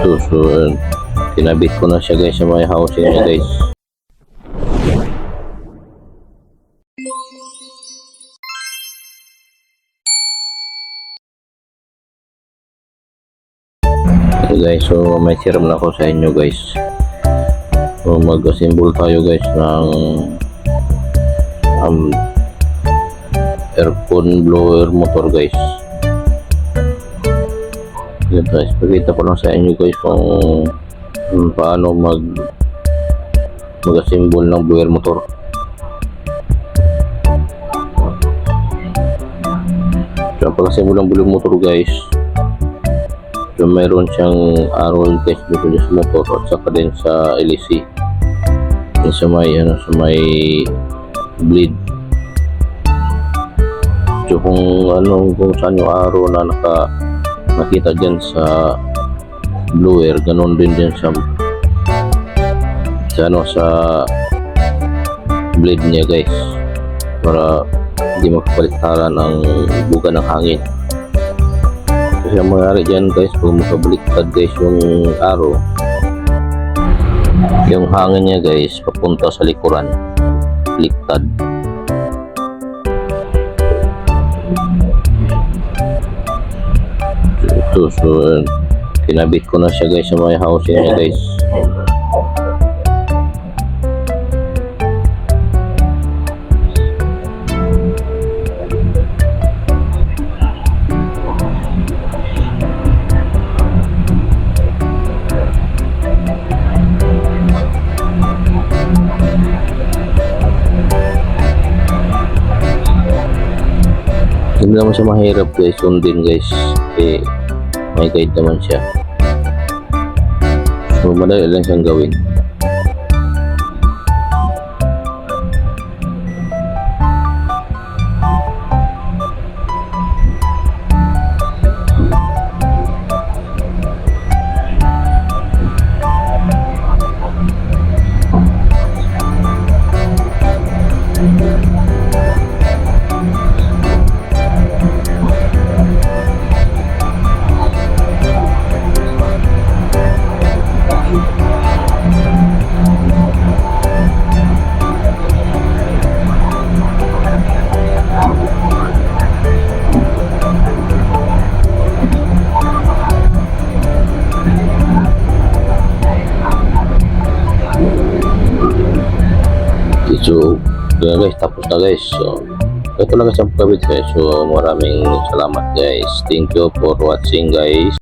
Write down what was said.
Uh, kinabit ko na siya guys sa may housing niya guys. Okay guys, so may serum na ako sa inyo guys. So mag-assemble tayo guys ng um, aircon blower motor guys. Yan guys, pakita ko lang sa inyo guys kung um, paano mag mag-assemble ng blower motor. So, ang pag-assemble ng blower motor guys, So, mayroon siyang arrow guys dito sa motor at saka din sa LEC. Yung sa may, ano, sa may bleed. So, kung ano, kung saan yung arrow na naka, nakita dyan sa blower, ganun din din sa sa ano, sa blade niya guys. Para hindi makapaliktaran ang buga ng hangin. Kasi ang mangyari dyan guys kung makabaliktad guys yung arrow yung hangin niya guys papunta sa likuran. Baliktad so, so uh, kinabit ko na siya guys sa may housing niya guys. Hindi naman siya mahirap guys sundin guys. Eh may guide naman siya. So madali lang siyang gawin so yun guys tapos na guys. So ito lang guys ang pagkabit guys. So maraming salamat guys. Thank you for watching guys